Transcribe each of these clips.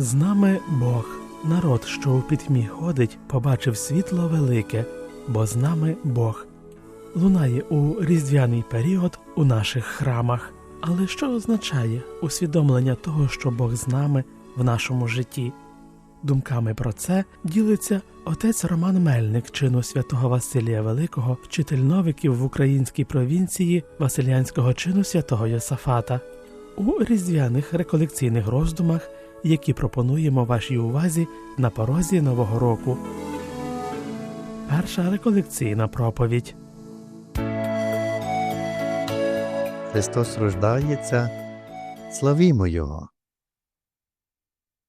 З нами Бог, народ, що у пітьмі ходить, побачив світло велике, бо з нами Бог. Лунає у різдвяний період у наших храмах. Але що означає усвідомлення того, що Бог з нами в нашому житті? Думками про це ділиться отець Роман Мельник чину святого Василія Великого, вчитель новиків в українській провінції Василянського чину святого Йосафата у різдвяних реколекційних роздумах, які пропонуємо вашій увазі на порозі Нового року. Перша реколекційна проповідь. Христос рождається, славімо Його.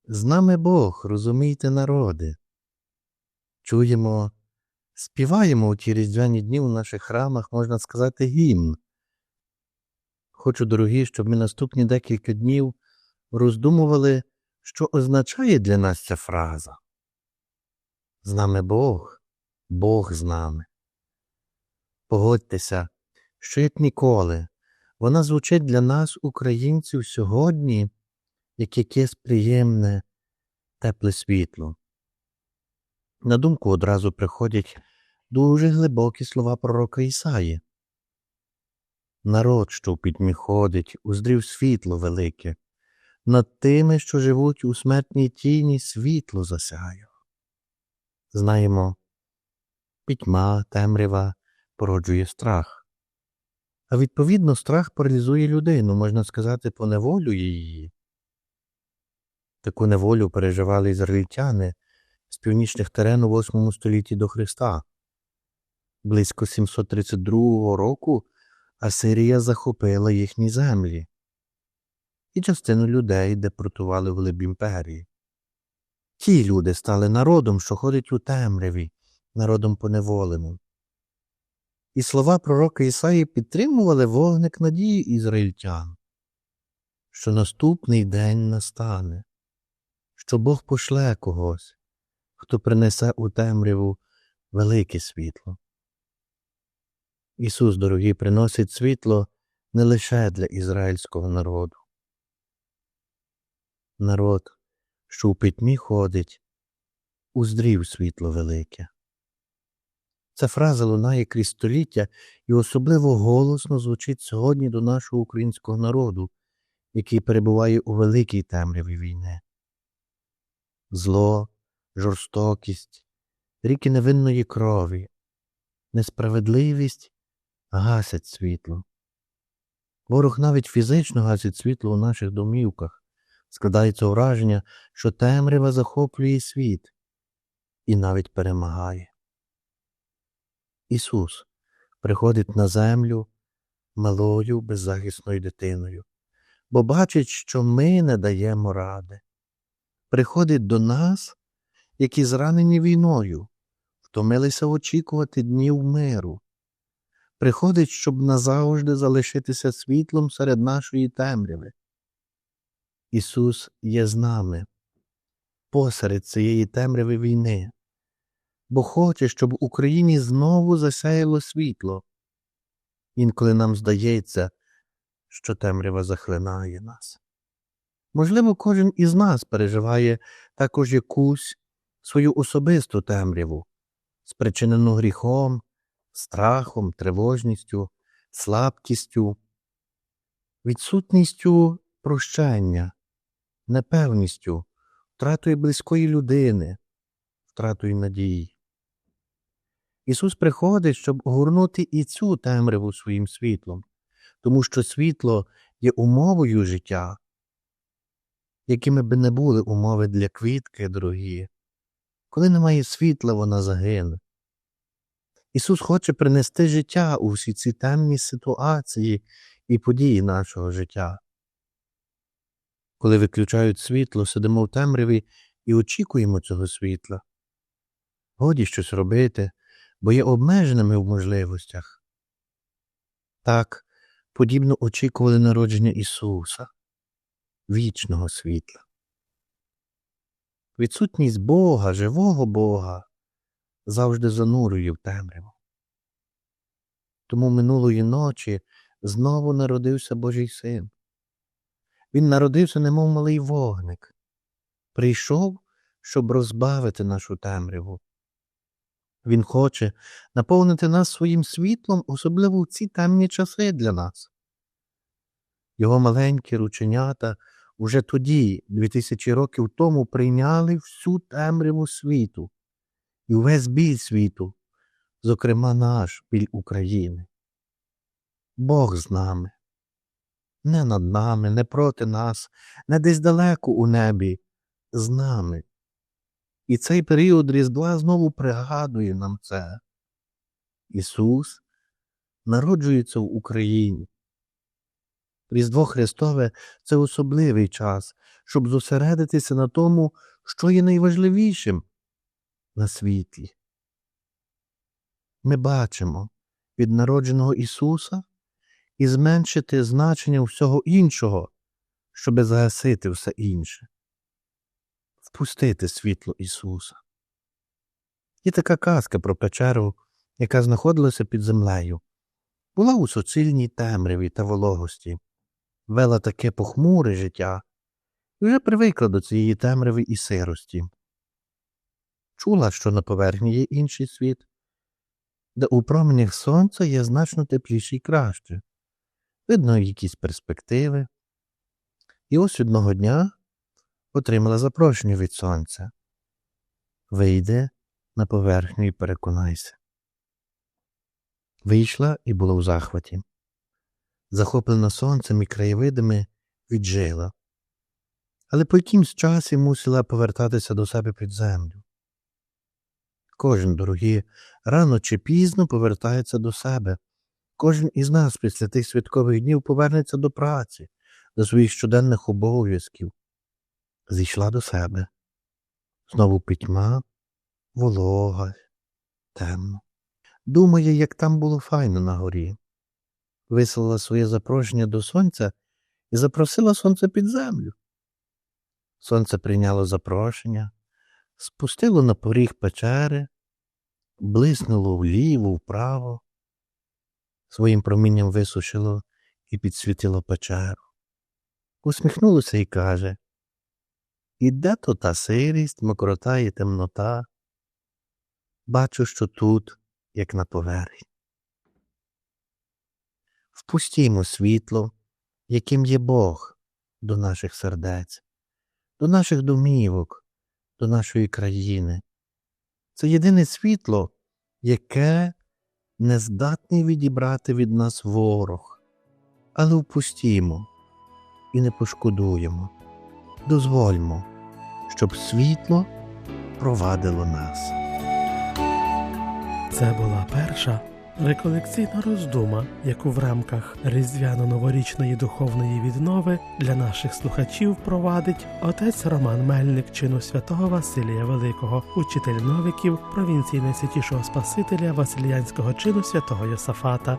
З нами Бог, розумійте, народи. Чуємо, співаємо у ті різдвяні дні у наших храмах, можна сказати, гімн. Хочу, дорогі, щоб ми наступні декілька днів роздумували, що означає для нас ця фраза. З нами Бог, Бог з нами. Погодьтеся, що як ніколи. Вона звучить для нас, українців, сьогодні, як якесь приємне, тепле світло. На думку одразу приходять дуже глибокі слова пророка Ісаї. Народ, що в пітьмі ходить, уздрів світло велике, над тими, що живуть у смертній тіні, світло засяє. Знаємо, пітьма, темрява породжує страх. А відповідно, страх паралізує людину, можна сказати, поневолює її. Таку неволю переживали ізраїльтяни з північних терен у 8 столітті до Христа. Близько 732 року Асирія захопила їхні землі і частину людей депортували в глиб імперії. Ті люди стали народом, що ходить у темряві, народом поневоленим. І слова пророка Ісаї підтримували вогник надії ізраїльтян, що наступний день настане, що Бог пошле когось, хто принесе у темряву велике світло. Ісус, дорогі, приносить світло не лише для ізраїльського народу. Народ, що у пітьмі ходить, уздрів світло велике. Ця фраза лунає крізь століття і особливо голосно звучить сьогодні до нашого українського народу, який перебуває у великій темряві війни. Зло, жорстокість, ріки невинної крові, несправедливість гасять світло. Ворог навіть фізично гасить світло у наших домівках, складається враження, що темрява захоплює світ і навіть перемагає. Ісус приходить на землю малою беззахисною дитиною, бо бачить, що ми не даємо ради. Приходить до нас, які зранені війною, втомилися очікувати днів миру. Приходить, щоб назавжди залишитися світлом серед нашої темряви. Ісус є з нами посеред цієї темряви війни бо хоче, щоб в Україні знову засяяло світло. Інколи нам здається, що темрява захлинає нас. Можливо, кожен із нас переживає також якусь свою особисту темряву, спричинену гріхом, страхом, тривожністю, слабкістю, відсутністю прощення, непевністю, втратою близької людини, втратою надії. Ісус приходить, щоб огорнути і цю темряву своїм світлом, тому що світло є умовою життя, якими би не були умови для квітки, дорогі. Коли немає світла, вона загине. Ісус хоче принести життя у всі ці темні ситуації і події нашого життя. Коли виключають світло, сидимо в темряві і очікуємо цього світла. Годі щось робити, бо є обмеженими в можливостях. Так, подібно очікували народження Ісуса, вічного світла. Відсутність Бога, живого Бога, завжди занурює в темряву. Тому минулої ночі знову народився Божий син. Він народився, немов малий вогник, прийшов, щоб розбавити нашу темряву. Він хоче наповнити нас своїм світлом, особливо в ці темні часи для нас. Його маленькі рученята уже тоді, дві тисячі років тому, прийняли всю темряву світу і увесь біль світу, зокрема наш біль України. Бог з нами, не над нами, не проти нас, не десь далеко у небі, з нами. І цей період Різдва знову пригадує нам це. Ісус народжується в Україні. Різдво Христове це особливий час, щоб зосередитися на тому, що є найважливішим на світі. Ми бачимо від народженого Ісуса і зменшити значення всього іншого, щоби загасити все інше, впустити світло Ісуса. Є така казка про печеру, яка знаходилася під землею, була у суцільній темряві та вологості, вела таке похмуре життя і вже привикла до цієї темряви і сирості. Чула, що на поверхні є інший світ, де у променях сонця є значно тепліше і краще, видно якісь перспективи. І ось одного дня отримала запрошення від сонця. Вийди на поверхню і переконайся. Вийшла і була у захваті. Захоплена сонцем і краєвидами віджила, але по якимсь часі мусила повертатися до себе під землю. Кожен, дорогі, рано чи пізно повертається до себе. Кожен із нас після тих святкових днів повернеться до праці, до своїх щоденних обов'язків. Зійшла до себе. Знову пітьма, волога, темно. Думає, як там було файно на горі. Вислала своє запрошення до сонця і запросила сонце під землю. Сонце прийняло запрошення, спустило на поріг печери, блиснуло вліво, вправо, своїм промінням висушило і підсвітило печеру. Усміхнулося і каже Іде то та сирість, мокрота і темнота. Бачу, що тут, як на поверхні. Впустімо світло, яким є Бог до наших сердець, до наших домівок, до нашої країни. Це єдине світло, яке не здатний відібрати від нас ворог, але впустімо і не пошкодуємо, дозвольмо, щоб світло провадило нас. Це була перша реколекційна роздума, яку в рамках різдвяно-новорічної духовної віднови для наших слухачів провадить отець Роман Мельник чину святого Василія Великого, учитель новиків провінції Найсвятішого Спасителя Васильянського чину святого Йосафата.